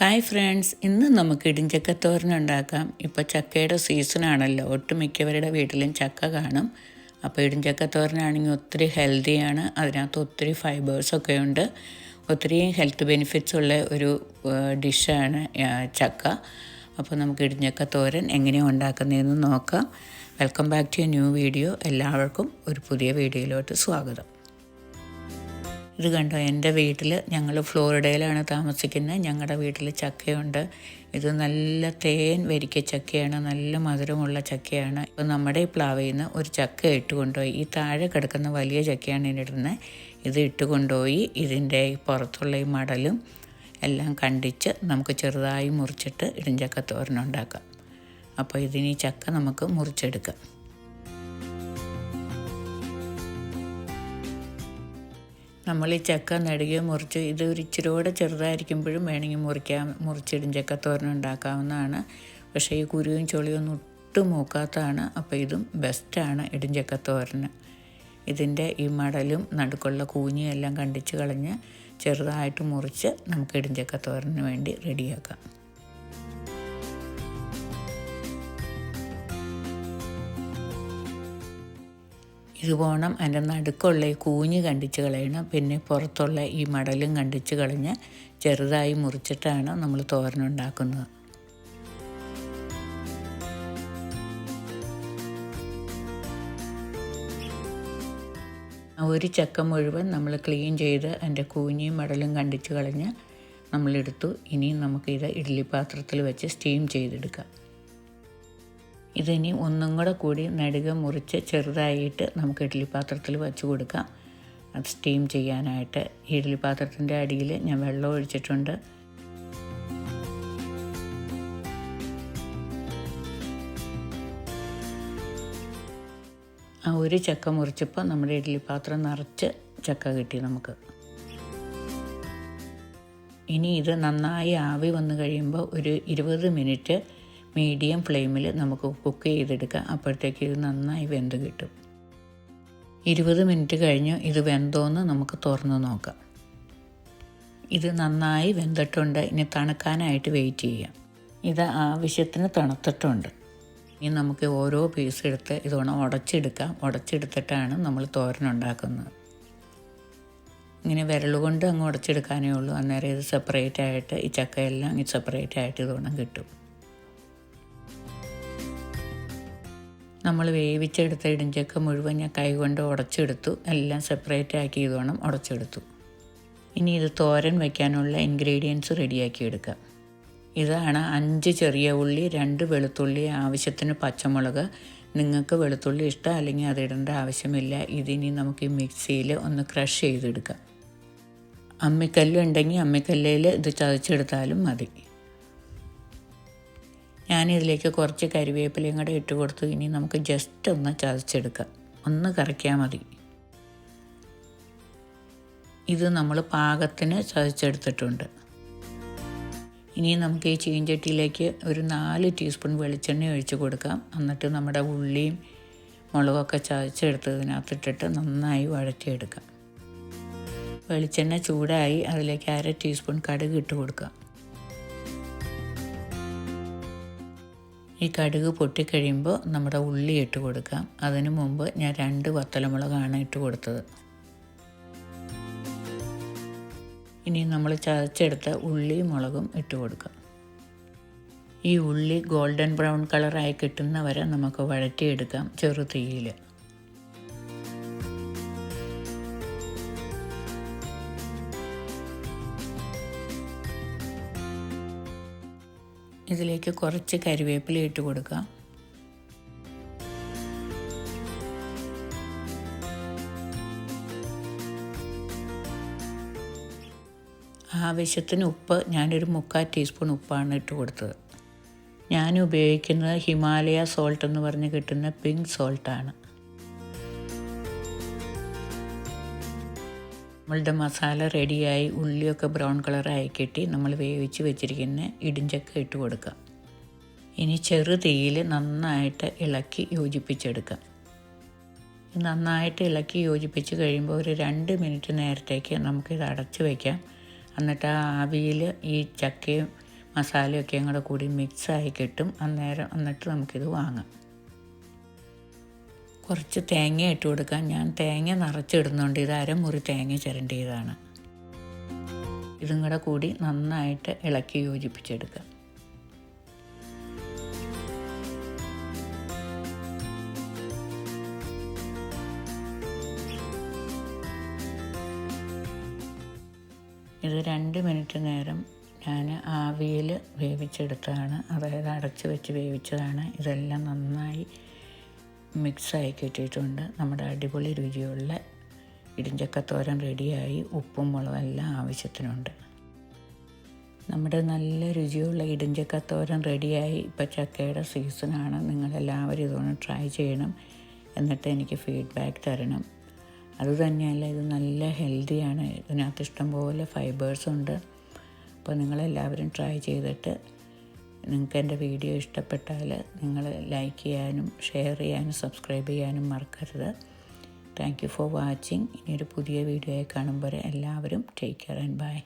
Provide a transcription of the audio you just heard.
Hi friends ഇന്ന് നമുക്ക് ഇടിഞ്ചക്കത്തോരൻ ഉണ്ടാക്കാം. ഇപ്പോൾ ചക്കയുടെ സീസണാണല്ലോ ഒട്ടുമിക്കവരുടെ വീട്ടിലും ചക്ക കാണും. അപ്പോൾ ഇടിഞ്ചക്കത്തോരനാണെങ്കിൽ ഒത്തിരി ഹെൽത്തിയാണ് അതിനകത്ത് ഒത്തിരി ഫൈബേഴ്സൊക്കെ ഉണ്ട്. ഒത്തിരി ഹെൽത്ത് ബെനിഫിറ്റ്സ് ഉള്ള ഒരു ഡിഷാണ് ചക്ക. അപ്പോൾ നമുക്ക് ഇടിഞ്ചക്കത്തോരൻ എങ്ങനെയാണ് ഉണ്ടാക്കുന്നതെന്ന് നോക്കാം. Welcome back to new video എല്ലാവർക്കും ഒരു പുതിയ വീഡിയോയിലോട്ട് സ്വാഗതം. ഇത് കണ്ടോ? എന്റെ വീട്ടിൽ ഞങ്ങൾ ഫ്ലോറിഡയിലാണ് താമസിക്കുന്നത് ഞങ്ങളുടെ വീട്ടിൽ ചക്കയുണ്ട്. ഇത് നല്ല തേൻ വരിക്ക ചക്കയാണ്. നല്ല മധുരമുള്ള ചക്കയാണ്. ഇപ്പോൾ നമ്മുടെ ഈ പ്ലാവിൽ നിന്ന് ഒരു ചക്ക ഇട്ട് കൊണ്ടുപോയി. ഈ താഴെ കിടക്കുന്ന വലിയ ചക്കയാണ് ഇതിനിടുന്നത് ഇത് ഇട്ട് കൊണ്ടുപോയി ഇതിന്റെ പുറത്തുള്ള ഈ മടലും എല്ലാം കണ്ടിച്ച് നമുക്ക് ചെറുതായി മുറിച്ചിട്ട് ഇടിഞ്ചക്ക തോരനുണ്ടാക്കാം അപ്പോൾ ഇതിന് ഈ ചക്ക നമുക്ക് മുറിച്ചെടുക്കാം. നമ്മൾ ഈ ചക്ക നടുകയോ മുറിച്ച് ഇത് ഒരു ഇച്ചിരിയോടെ ചെറുതായിരിക്കുമ്പോഴും വേണമെങ്കിൽ മുറിക്കാം. മുറിച്ചിടും. ചക്ക തോരൻ ഉണ്ടാക്കാവുന്നതാണ്. പക്ഷേ ഈ കുരുവും ചൊളിയൊന്നും ഒട്ടും മൂക്കാത്തതാണ്. അപ്പോൾ ഇതും ബെസ്റ്റാണ് ഇടിഞ്ചക്കത്തോരന് ഇതിന്റെ ഈ മടലും നടുക്കുള്ള കൂഞ്ഞിയും എല്ലാം കണ്ടിച്ച് കളഞ്ഞ് ചെറുതായിട്ട് മുറിച്ച് നമുക്ക് ഇടിഞ്ചക്കത്തോരന് വേണ്ടി റെഡിയാക്കാം ഇത് ഓണം അതിന്റെ നടുക്കുള്ള കൂഞ്ഞ് കണ്ടിച്ച് കളയണം. പിന്നെ പുറത്തുള്ള ഈ മടലും കണ്ടിച്ച് കളഞ്ഞ് ചെറുതായി മുറിച്ചിട്ടാണ് നമ്മൾ തോരനുണ്ടാക്കുന്നത് ഒരു ചക്ക മുഴുവൻ നമ്മൾ ക്ലീൻ ചെയ്ത് അതിന്റെ കൂഞ്ഞിയും മടലും കണ്ടിച്ച് കളഞ്ഞ് നമ്മളെടുത്തു ഇനിയും നമുക്കിത് ഇഡ്ഡലി പാത്രത്തിൽ വെച്ച് സ്റ്റീം ചെയ്തെടുക്കാം. ഇതിനി ഒന്നും കൂടെ കൂടി നടുക മുറിച്ച് ചെറുതായിട്ട് നമുക്ക് ഇഡ്ഡലി പാത്രത്തിൽ വെച്ച് കൊടുക്കാം. അത് സ്റ്റീം ചെയ്യാനായിട്ട് ഇഡ്ഡലി പാത്രത്തിന്റെ അടിയിൽ ഞാൻ വെള്ളം ഒഴിച്ചിട്ടുണ്ട്. ആ ഒരു ചക്ക മുറിച്ചപ്പോൾ നമ്മുടെ ഇഡ്ഡലി പാത്രം നിറച്ച് ചക്ക കിട്ടി നമുക്ക്. ഇനി ഇത് നന്നായി ആവി വന്നു കഴിയുമ്പോൾ ഒരു ഇരുപത് മിനിറ്റ് മീഡിയം ഫ്ലെയിമിൽ നമുക്ക് കുക്ക് ചെയ്തെടുക്കാം. അപ്പോഴത്തേക്ക് ഇത് നന്നായി വെന്ത് കിട്ടും. ഇരുപത് മിനിറ്റ് കഴിഞ്ഞ് ഇത് വെന്തോന്ന് നമുക്ക് തുറന്ന് നോക്കാം. ഇത് നന്നായി വെന്തിട്ടുണ്ട്. ഇനി തണുക്കാനായിട്ട് വെയിറ്റ് ചെയ്യാം. ഇത് ആവശ്യത്തിന് തണുത്തിട്ടുണ്ട്. ഇനി നമുക്ക് ഓരോ പീസ് എടുത്ത് ഇതോണം ഉടച്ചെടുക്കാം. ഉടച്ചെടുത്തിട്ടാണ് നമ്മൾ തോരനുണ്ടാക്കുന്നത് ഇങ്ങനെ വിരലുകൊണ്ട് അങ്ങ് ഉടച്ചെടുക്കാനേ ഉള്ളൂ. അന്നേരം ഇത് സെപ്പറേറ്റ് ആയിട്ട് ഈ ചക്കയെല്ലാം സെപ്പറേറ്റ് ആയിട്ട് ഇതോണം കിട്ടും. നമ്മൾ വേവിച്ചെടുത്ത ഇടിഞ്ചക്ക മുഴുവൻ ഞാൻ കൈകൊണ്ട് ഉടച്ചെടുത്തു. എല്ലാം സെപ്പറേറ്റ് ആക്കി ഇത് വേണം ഉടച്ചെടുത്തു. ഇനി ഇത് തോരൻ വയ്ക്കാനുള്ള ഇൻഗ്രീഡിയൻസ് റെഡിയാക്കി എടുക്കാം. ഇതാണ് അഞ്ച് ചെറിയ ഉള്ളി രണ്ട് വെളുത്തുള്ളി ആവശ്യത്തിന് പച്ചമുളക്. നിങ്ങൾക്ക് വെളുത്തുള്ളി ഇഷ്ടം അല്ലെങ്കിൽ അത് ഇടേണ്ട ആവശ്യമില്ല. ഇതിനി നമുക്ക് ഈ മിക്സിയിൽ ഒന്ന് ക്രഷ് ചെയ്തെടുക്കാം. അമ്മിക്കല്ലുണ്ടെങ്കിൽ അമ്മിക്കല്ലയിൽ ഇത് ചതച്ചെടുത്താലും മതി. ഞാനിതിലേക്ക് കുറച്ച് കരിവേപ്പിലയും കൂടെ ഇട്ട് കൊടുത്തു. ഇനി നമുക്ക് ജസ്റ്റ് ഒന്ന് ചതച്ചെടുക്കാം. ഒന്ന് കറക്കിയാൽ മതി. ഇത് നമ്മൾ പാകത്തിന് ചതച്ചെടുത്തിട്ടുണ്ട്. ഇനി നമുക്ക് ഈ ചീഞ്ചട്ടിയിലേക്ക് ഒരു നാല് ടീസ്പൂൺ വെളിച്ചെണ്ണ ഒഴിച്ച് കൊടുക്കാം. എന്നിട്ട് നമ്മുടെ ഉള്ളിയും മുളകൊക്കെ ചതച്ചെടുത്തതിനകത്തിട്ടിട്ട് നന്നായി വഴറ്റിയെടുക്കാം. വെളിച്ചെണ്ണ ചൂടായി അതിലേക്ക് അര ടീസ്പൂൺ കടുക് ഇട്ട് കൊടുക്കാം. ഈ കടുക് പൊട്ടിക്കഴിയുമ്പോൾ നമ്മുടെ ഉള്ളി ഇട്ട് കൊടുക്കാം. അതിനു മുമ്പ് ഞാൻ രണ്ട് വത്തലമുളകാണ് ഇട്ട് കൊടുത്തത്. ഇനി നമ്മൾ ചതച്ചെടുത്ത ഉള്ളിയും മുളകും ഇട്ട് കൊടുക്കാം. ഈ ഉള്ളി ഗോൾഡൻ ബ്രൗൺ കളറായി കിട്ടുന്നവരെ നമുക്ക് വഴറ്റിയെടുക്കാം ചെറു തീയിൽ. ഇതിലേക്ക് കുറച്ച് കരിവേപ്പില ഇട്ട് കൊടുക്കുക. ആവശ്യത്തിന് ഉപ്പ് ഞാനൊരു മുക്കാൽ ടീസ്പൂൺ ഉപ്പാണ് ഇട്ട് കൊടുത്തത്. ഞാൻ ഉപയോഗിക്കുന്നത് ഹിമാലയ സോൾട്ട് എന്ന് പറഞ്ഞ് കിട്ടുന്ന പിങ്ക് സോൾട്ടാണ് നമ്മളുടെ മസാല റെഡിയായി ഉള്ളിയൊക്കെ ബ്രൗൺ കളറായി കെട്ടി നമ്മൾ വേവിച്ച് വെച്ചിരിക്കുന്ന ഇടിഞ്ചക്ക ഇട്ട് കൊടുക്കുക. ഇനി ചെറു തീയിൽ നന്നായിട്ട് ഇളക്കി യോജിപ്പിച്ചെടുക്കാം. നന്നായിട്ട് ഇളക്കി യോജിപ്പിച്ച് കഴിയുമ്പോൾ ഒരു രണ്ട് മിനിറ്റ് നേരത്തേക്ക് നമുക്കിത് അടച്ച് വയ്ക്കാം എന്നിട്ട് ആ ആവിയിൽ ഈ ചക്കയും മസാലയൊക്കെ കൂടെ കൂടി മിക്സായി കിട്ടും. അന്നേരം എന്നിട്ട് നമുക്കിത് വാങ്ങാം. കുറച്ച് തേങ്ങ ഇട്ട് കൊടുക്കാൻ ഞാൻ തേങ്ങ നിറച്ചിടുന്നുണ്ട്. ഇത് അരമുറി തേങ്ങ ചിരണ്ടിയതാണ്. ഇതും കൂടെ കൂടി നന്നായിട്ട് ഇളക്കി യോജിപ്പിച്ചെടുക്കുക ഇത് രണ്ട് മിനിറ്റ് നേരം ഞാൻ ആവിയിൽ വേവിച്ചെടുത്തതാണ്. അതായത് അടച്ച് വെച്ച് വേവിച്ചതാണ്. ഇതെല്ലാം നന്നായി മിക്സായി കിട്ടിയിട്ടുണ്ട്. നമ്മുടെ അടിപൊളി രുചിയുള്ള ഇടിഞ്ചക്കത്തോരൻ റെഡിയായി. ഉപ്പും മുളകും എല്ലാം ആവശ്യത്തിനുണ്ട്. നമ്മുടെ നല്ല രുചിയുള്ള ഇടിഞ്ചക്കത്തോരൻ റെഡിയായി. ഇപ്പോൾ ചക്കയുടെ സീസണാണ്. നിങ്ങളെല്ലാവരും ഇതൊന്ന് ട്രൈ ചെയ്യണം എന്നിട്ട് എനിക്ക് ഫീഡ്ബാക്ക് തരണം. അതുതന്നെയല്ല ഇത് നല്ല ഹെൽത്തിയാണ്. ഇതിനകത്ത് ഇഷ്ടംപോലെ ഫൈബേഴ്സ് ഉണ്ട്. അപ്പോൾ നിങ്ങളെല്ലാവരും ട്രൈ ചെയ്തിട്ട് നിങ്ങൾക്ക് എന്റെ വീഡിയോ ഇഷ്ടപ്പെട്ടാൽ നിങ്ങൾ ലൈക്ക് ചെയ്യാനും ഷെയർ ചെയ്യാനും സബ്സ്ക്രൈബ് ചെയ്യാനും മറക്കരുത്. Thank you for watching. ഇനിയൊരു പുതിയ വീഡിയോയെ കാണുമ്പോൾ എല്ലാവരും ടേക്ക് കെയർ ആൻഡ് ബൈ.